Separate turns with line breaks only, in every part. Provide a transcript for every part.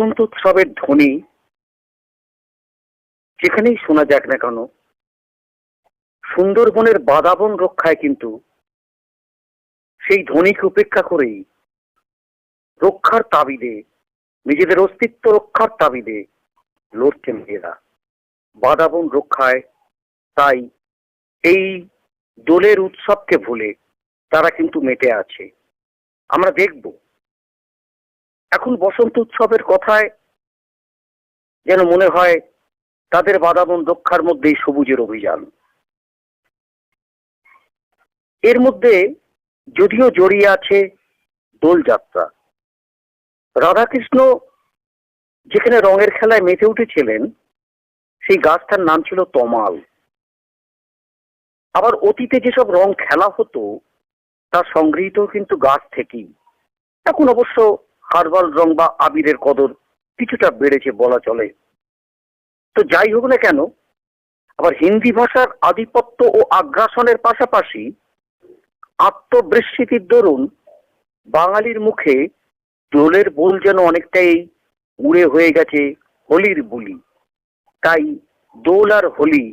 বসন্ত উৎসবের ধ্বনি যেখানেই শোনা যাক না কেন, সুন্দরবনের বাদাবন রক্ষায় কিন্তু সেই ধ্বনিকে উপেক্ষা করেই রক্ষার তাবিদে, নিজেদের অস্তিত্ব রক্ষার তাবিদে লড়ছে মেয়েরা বাদাবন রক্ষায় তাই এই দোলের উৎসবকে ভুলে তারা কিন্তু মেতে আছে। আমরা দেখব। এখন বসন্ত উৎসবের কথায় যেন মনে হয় তাদের বাদাবন রক্ষার মধ্যেই সবুজের অভিযান। এর মধ্যে যদিও জড়িয়ে আছে দোলযাত্রা রাধাকৃষ্ণ যেখানে রঙের খেলায় মেতে উঠেছিলেন, সেই গাছটার নাম ছিল তমাল। আবার অতীতে যেসব রং খেলা হতো তা সংগৃহীত কিন্তু গাছ থেকেই। এখন অবশ্য হার্বাল রং বা আবিরের কদর কিছুটা বেড়েছে বলা চলে। তো যাই হোক না কেন, আবার হিন্দি ভাষার আধিপত্য ও আগ্রাসনের পাশাপাশি আত্মবিস্মৃতির দরুন বাঙালির মুখে দোলের বোল যেন অনেকটাই উড়ে হয়ে গেছে হোলির বুলি। তাই দোল আর হোলি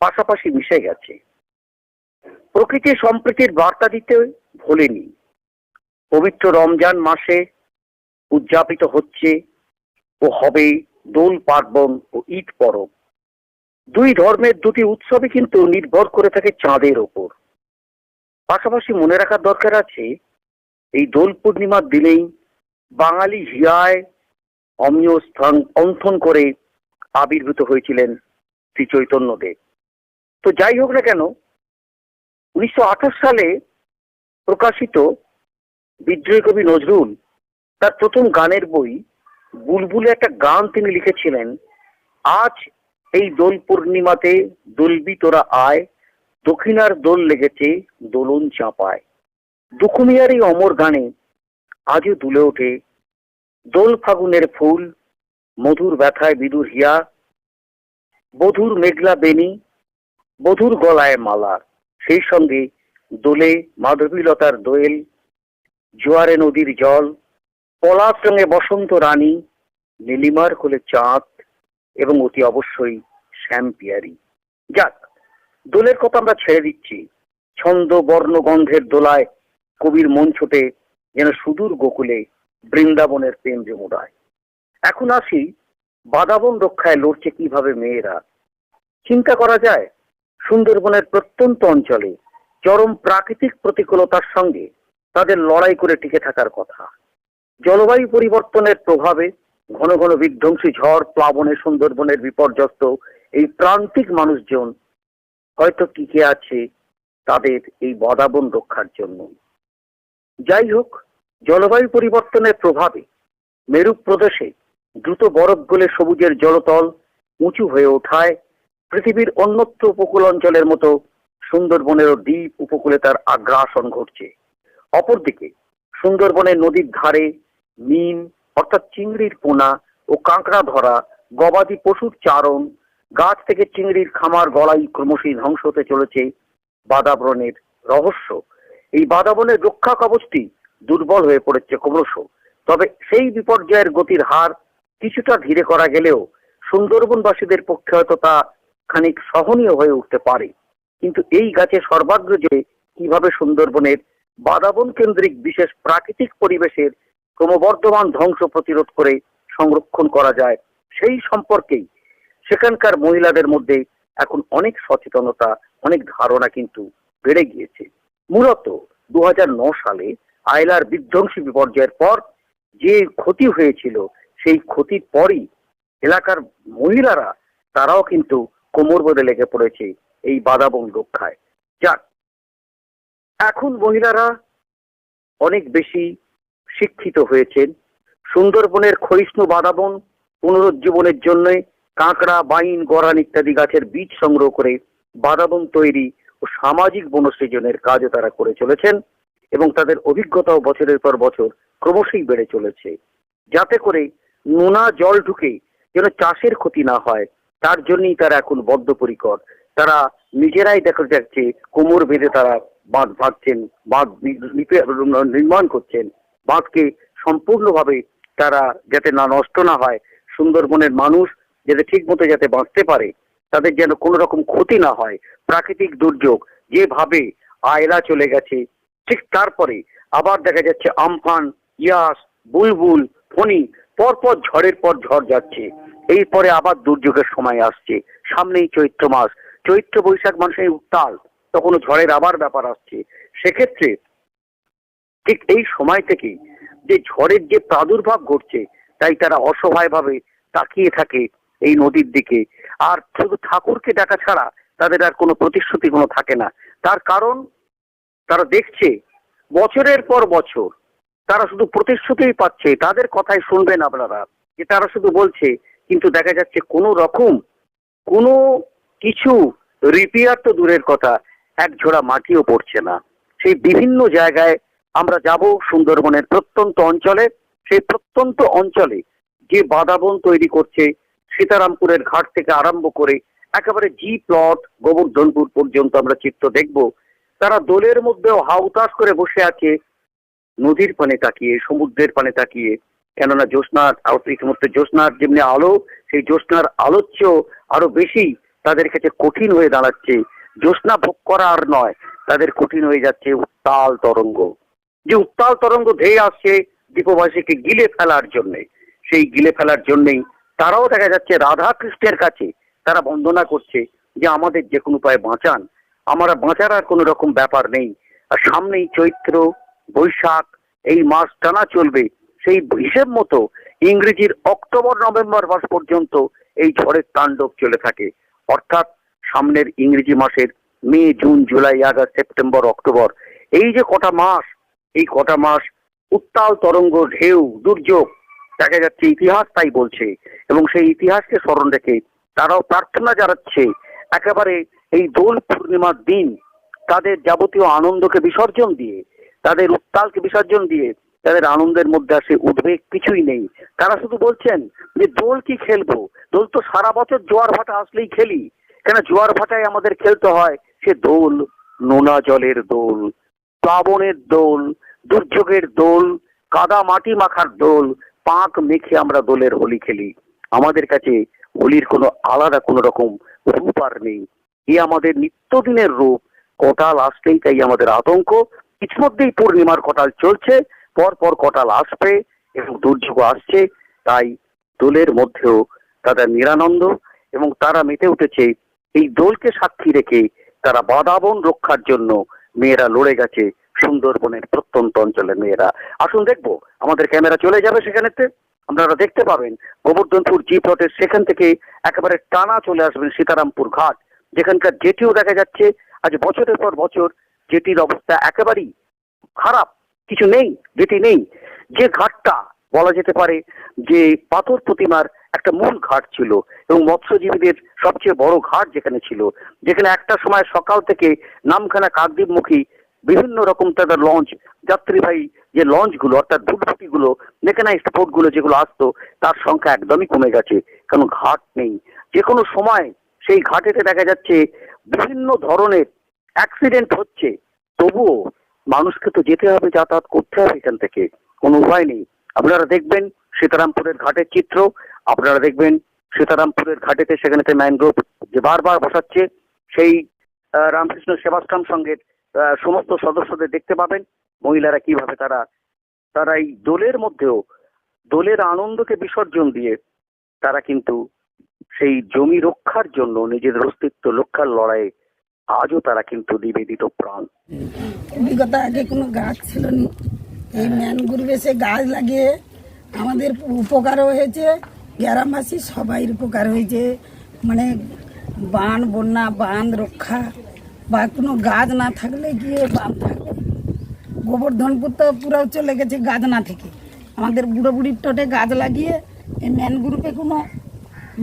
পাশাপাশি মিশে গেছে। প্রকৃতি সম্প্রীতির বার্তা দিতে ভোলেনি। পবিত্র রমজান মাসে উদযাপিত হচ্ছে ও হবে দোল পার্বণ ও ঈদ পরব। দুই ধর্মের দুটি উৎসবই কিন্তু নির্ভর করে থাকে চাঁদের ওপর। পাশাপাশি মনে রাখার দরকার আছে, এই দোল পূর্ণিমার দিনেই বাঙালি হিয়ায় অমীয় স্থান অন্থন করে আবির্ভূত হয়েছিলেন শ্রী চৈতন্যদেব তো যাই হোক না কেন, উনিশশো আঠাশ সালে প্রকাশিত বিদ্রোহী কবি নজরুল তার প্রথম গানের বই বুলবুলে একটা গান তিনি লিখেছিলেন, আজ এই দোল পূর্ণিমাতে দোলবি তোরা আয়, দক্ষিণার দোল লেগেছে দোলন চাপায়। দুখুমিয়ার এই অমর গানে আজও দুলে ওঠে দোল ফাগুনের ফুল, মধুর ব্যথায় বিদুর হিয়া, বধুর মেঘলা বেনি বধুর গলায় মালা। সেই সঙ্গে দোলে মাধবীলতার দোয়েল, জোয়ারে নদীর জল পলাশ রঙে বসন্ত রানী, নীলিমার কোলে চাঁদ এবং অতি অবশ্যই শ্যাম পিয়ারি যাক, দোলের কথা আমরা ছেড়ে দিচ্ছি। ছন্দ, বর্ণ, গন্ধের দোলায় কবির মন ছোটে যেন সুদূর গোকুলে বৃন্দাবনের প্রেম জমুদায় এখন আসি বাদাবন রক্ষায় লড়ছে কীভাবে মেয়েরা। চিন্তা করা যায়, সুন্দরবনের প্রত্যন্ত অঞ্চলে চরম প্রাকৃতিক প্রতিকূলতার সঙ্গে তাদের লড়াই করে টিকে থাকার কথা। জলবায়ু পরিবর্তনের প্রভাবে ঘন ঘন বিধ্বংসী ঝড়, প্লাবনে সুন্দরবনের বিপর্যস্ত এই প্রান্তিক মানুষজন হয়তো টিকে আছে তাদের এই বদাবন রক্ষার জন্য। যাই হোক, জলবায়ু পরিবর্তনের প্রভাবে মেরু প্রদেশে দ্রুত বরফ গলে সবুজের জলতল উঁচু হয়ে ওঠায় পৃথিবীর অন্যত্র উপকূল অঞ্চলের মতো সুন্দরবনেরও দ্বীপ উপকূলে তার আগ্রাসন ঘটছে। অপরদিকে সুন্দরবনের নদীর ধারে মিন অর্থাৎ চিংড়ির পোনা ও কাঁকড়া ধরা, গবাদি পশুর চারণ, গাছ থেকে চিংড়ির খামার গড়াই ক্রমশই ধ্বংস হতে চলেছে বাদাবরণের রহস্য। এই বাদাবনের রক্ষা কবচটি দুর্বল হয়ে পড়েছে ক্রমশ। তবে সেই বিপর্যয়ের গতির হার কিছুটা ধীরে করা গেলেও সুন্দরবনবাসীদের পক্ষে হয়তো তা খানিক সহনীয় হয়ে উঠতে পারে। কিন্তু এই গাছে সর্বাগ্র যে কীভাবে সুন্দরবনের বাদাবন কেন্দ্রিক বিশেষ প্রাকৃতিক পরিবেশের ক্রমবর্ধমান ধ্বংস প্রতিরোধ করে সংরক্ষণ করা যায়, সেই সম্পর্কেই সেখানকার মহিলাদের মধ্যে এখন অনেক সচেতনতা, অনেক ধারণা কিন্তু বেড়ে গিয়েছে। মূলত দুই হাজার নয় সালে আয়লার বিধ্বংসী বিপর্যয়ের পর যে ক্ষতি হয়েছিল, সেই ক্ষতির পরই এলাকার মহিলারা তারাও কিন্তু কোমর বেঁধে লেগে পড়েছে এই বাদাবন রক্ষায়। যাক, এখন মহিলারা অনেক বেশি শিক্ষিত হয়েছেন। সুন্দরবনের ক্ষয়িষ্ণু বাদাবন, পুনরুজ্জীবনের জন্য কাঁকড়া, বাইন গড়ান ইত্যাদি গাছের বীজ সংগ্রহ করে বাদাবন তৈরি ও সামাজিক বনসৃজনের কাজও তারা করে চলেছেন এবং তাদের অভিজ্ঞতাও বছরের পর বছর ক্রমশই বেড়ে চলেছে। যাতে করে নোনা জল ঢুকে যেন চাষের ক্ষতি না হয়, তার জন্যই তারা এখন বদ্ধপরিকর। তারা নিজেরাই দেখা যাচ্ছে কোমর বেঁধে তারা বাঁধ ভাগছেন বাঁধ নির্মাণ করছেন। বাঁধকে সম্পূর্ণভাবে তারা যাতে না নষ্ট না হয়, সুন্দরবনের মানুষ যাতে ঠিক মতো যাতে বাঁচতে পারে, তাদের যেন কোনো রকম ক্ষতি না হয়, প্রাকৃতিক দুর্যোগ যেভাবে আয়লা চলে গেছে, ঠিক তারপরে আবার দেখা যাচ্ছে আমফান, ইয়াস, বুলবুল, ফণি, পরপর ঝড়ের পর ঝড় যাচ্ছে। এরপরে আবার দুর্যোগের সময় আসছে। সামনেই চৈত্র মাস। চৈত্র বৈশাখ মানুষের উত্তাল। তখনও ঝড়ের আবার ব্যাপার আসছে। সেক্ষেত্রে ঠিক এই সময় থেকেই যে ঝড়ের যে প্রাদুর্ভাব ঘটছে, তাই তারা অসহায়ভাবে তাকিয়ে থাকে এই নদীর দিকে। আর শুধু ঠাকুরকে ডাকা ছাড়া তাদের আর কোনো প্রতিশ্রুতি কোনো থাকে না। তার কারণ, তারা দেখছে বছরের পর বছর তারা শুধু প্রতিশ্রুতিই পাচ্ছে, তাদের কথাই শুনবেন আপনারা, যে তারা শুধু বলছে, কিন্তু দেখা যাচ্ছে কোনো রকম কোনো কিছু রিপেয়ার তো দূরের কথা, এক ঝোড়া মাটিও পড়ছে না। সেই বিভিন্ন জায়গায় আমরা যাব সুন্দরবনের প্রত্যন্ত অঞ্চলে। সেই প্রত্যন্ত অঞ্চলে যে বাদাবন তৈরি করছে, সীতারামপুরের ঘাট থেকে আরম্ভ করে একেবারে জি প্লট গোবর্ধনপুর পর্যন্ত আমরা চিত্র দেখব। তারা দোলের মধ্যেও হাউতাস করে বসে আছে, নদীর পানে তাকিয়ে, সমুদ্রের পানে তাকিয়ে। কেননা জ্যোৎস্নার ইতিমধ্যে জ্যোৎস্নার যেমনি আলো, সেই জ্যোৎস্নার আলোর চেয়েও আরও বেশি তাদের কাছে কঠিন হয়ে দাঁড়াচ্ছে। জ্যোৎস্না ভোগ করা আর নয়, তাদের কঠিন হয়ে যাচ্ছে উত্তাল তরঙ্গ। যে উত্তাল তরঙ্গ ধেয়ে আসছে দ্বীপবাসীকে গিলে ফেলার জন্যে। সেই গিলে ফেলার জন্যেই তারাও দেখা যাচ্ছে রাধা কৃষ্ণের কাছে তারা বন্দনা করছে যে আমাদের যে কোনো উপায়ে বাঁচান। আমরা বাঁচার আর কোনো রকম ব্যাপার নেই। আর সামনেই চৈত্র, বৈশাখ, এই মাস টানা চলবে। সেই হিসেব মতো ইংরেজির অক্টোবর, নভেম্বর মাস পর্যন্ত এই ঝড়ের তাণ্ডব চলে থাকে। অর্থাৎ সামনের ইংরেজি মাসের May, June, July, August, September, October, এই যে কটা মাস এই কটা মাস উত্তাল তরঙ্গ ঢেউ, দুর্যোগ, দেখা যাচ্ছে ইতিহাস তাই বলছে। এবং সেই ইতিহাসকে স্মরণ রেখে তারাও প্রার্থনা জানাচ্ছে, একেবারে এই দোল পূর্ণিমার দিন, তাদের যাবতীয় আনন্দকে বিসর্জন দিয়ে, তাদের উত্তালকে বিসর্জন দিয়ে, তাদের আনন্দের মধ্যে আসে উদ্বেগ কিছুই নেই। তারা শুধু বলছেন যে, দোল কি খেলব? দোল তো সারা বছর জোয়ার ভাটা আসলেই খেলি। কেন জোয়ার ভাটায় আমাদের খেলতে হয় সে দোল, নোনা জলের দোল। প্লাবনের দোল, দুর্যোগের দোল, কাদা মাটি মাখার দোল, পাক মেখে আমরা দোলের হোলি খেলি। আমাদের কাছে হোলির কোনো আলাদা কোনো রকম রূপ আর নেই। এ আমাদের নিত্যদিনের রূপ। কটাল আসলেই তাই আমাদের আতঙ্ক। ইতিমধ্যেই পূর্ণিমার কটাল চলছে পর পর কটাল আসবে এবং দুর্যোগ আসছে। তাই দোলের মধ্যেও তাদের নিরানন্দ এবং তারা মেতে উঠেছে। এই দোলকে সাক্ষী রেখে তারা বাদাবন রক্ষার জন্য মেয়েরা লড়ে গেছে সুন্দরবনের প্রত্যন্ত অঞ্চলের মেয়েরা। আসুন দেখব, আমাদের ক্যামেরা চলে যাবে সেখানেতে। আপনারা দেখতে পাবেন গোবর্ধনপুর জি প্লটের সেখান থেকে একেবারে টানা চলে আসবেন সীতারামপুর ঘাট। যেখানকার জেটিও দেখা যাচ্ছে, আজ বছরের পর বছর জেটির অবস্থা একেবারেই খারাপ। কিছু নেই যেটি নেই। যে ঘাটটা বলা যেতে পারে যে পাথর প্রতিমার একটা মূল ঘাট ছিল এবং মৎস্যজীবীদের সবচেয়ে বড় ঘাট যেখানে ছিল, যেখানে একটা সময় সকাল থেকে নামখানা কাকদ্বীপমুখী বিভিন্ন রকম তাদের লঞ্চ, যাত্রীবাহী যে লঞ্চগুলো অর্থাৎ ভুটভুটিগুলো মেকানাইজড বোটগুলো যেগুলো আসতো, তার সংখ্যা একদমই কমে গেছে কারণ ঘাট নেই। যে কোনো সময় সেই ঘাটেতে দেখা যাচ্ছে বিভিন্ন ধরনের অ্যাক্সিডেন্ট হচ্ছে, তবুও মানুষকে তো যেতে হবে, যাতায়াত করতে হবে এখান থেকে, কোনো উপায় নেই। আপনারা দেখবেন সীতারামপুরের ঘাটের চিত্র। আপনারা দেখবেন সীতারামপুরের ঘাটেতে সেখানেতে ম্যানগ্রোভ যে বারবার বসাচ্ছে, সেই রামকৃষ্ণ সেবাশ্রম সঙ্গের সমস্ত সদস্যদের দেখতে পাবেন। মহিলারা কীভাবে তারা তারা এই দোলের মধ্যেও, দোলের আনন্দকে বিসর্জন দিয়ে তারা কিন্তু সেই জমি রক্ষার জন্য, নিজেদের অস্তিত্ব রক্ষার লড়াইয়ে আজও তারা কিন্তু নিবেদিত প্রাণ।
অভিজ্ঞতা আগে কোনো গাছ ছিল না। এই ম্যানগ্রুভে সে গাছ লাগিয়ে আমাদের উপকারও হয়েছে, গ্রামবাসী সবাই উপকার হয়েছে। মানে বান, বন্যা, বাঁধ রক্ষা বা কোনো গাছ না থাকলে গিয়ে বাঁধ থাকবে। গোবর্ধনপুর তো পুরো চলে গেছে গাছ না থেকে। আমাদের বুড়ো বুড়ির টটে গাছ লাগিয়ে এই ম্যানগ্রুপে কোনো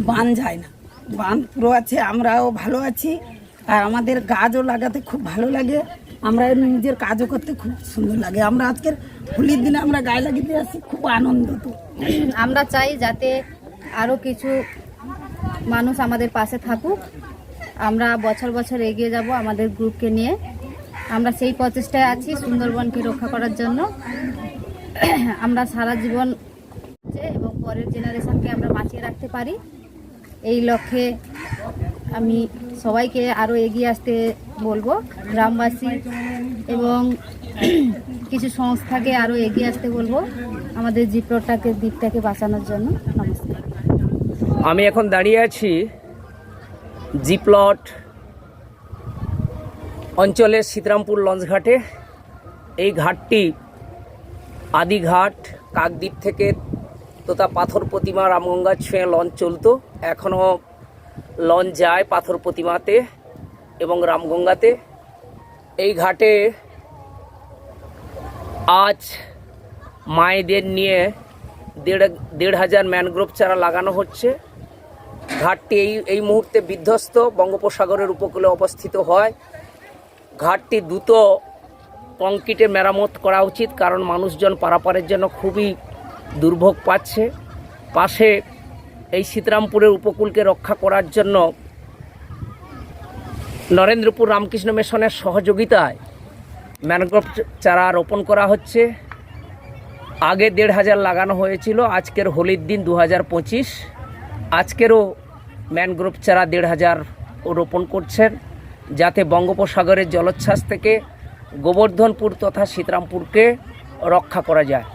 বান যায় না। বান পুরো আছে, আমরাও ভালো আছি। আর আমাদের গাছও লাগাতে খুব ভালো লাগে। আমরা নিজের কাজও করতে খুব সুন্দর লাগে। আমরা আজকের হোলির দিনে আমরা গায়ে লাগিয়ে আসি, খুব আনন্দ তো।
আমরা চাই যাতে আরও কিছু মানুষ আমাদের পাশে থাকুক। আমরা বছর বছর এগিয়ে যাব আমাদের গ্রুপকে নিয়ে। আমরা সেই প্রচেষ্টায় আছি সুন্দরবনকে রক্ষা করার জন্য। আমরা সারা জীবন এবং পরের জেনারেশনকে আমরা বাঁচিয়ে রাখতে পারি। এই লক্ষ্যে আমি সবাইকে আরও এগিয়ে আসতে বলব, গ্রামবাসী এবং কিছু সংস্থাকে আরও এগিয়ে আসতে বলব আমাদের জিপ্রটাকে, দ্বীপটাকে বাঁচানোর জন্য। নমস্কার।
আমি এখন দাঁড়িয়ে আছি জিপ্লট অঞ্চলের সীতারামপুর লঞ্চ ঘাটে। এই ঘাটটি আদিঘাট কাকদ্বীপ থেকে তোতা পাথর প্রতিমা, রামগঙ্গা ছুঁয়ে লঞ্চ চলতো। এখনও লঞ্চ যায় পাথর প্রতিমাতে এবং রামগঙ্গাতে। এই ঘাটে আজ মায়েদের নিয়ে দেড় দেড় হাজার ম্যানগ্রোভ চারা লাগানো হচ্ছে। ঘাটটি এই এই মুহূর্তে বিধ্বস্ত, বঙ্গোপসাগরের উপকূলে অবস্থিত হয়। ঘাটটি দ্রুত কংক্রিটে মেরামত করা উচিত, কারণ মানুষজন পারাপারের জন্য খুবই দুর্ভোগ পাচ্ছে। পাশে এই সীতারামপুরের উপকূলকে রক্ষা করার জন্য নরেন্দ্রপুর রামকৃষ্ণ মিশনের সহযোগিতায় ম্যানগ্রোভ চারা রোপণ করা হচ্ছে। আগে দেড় হাজার লাগানো হয়েছিল, আজকের হোলির দিন দু হাজার পঁচিশ। আজকেরও ম্যানগ্রোভ চারা দেড় হাজার রোপণ করছেন, যাতে বঙ্গোপসাগরের জলোচ্ছ্বাস থেকে গোবর্ধনপুর তথা সীতারামপুরকে রক্ষা করা যায়।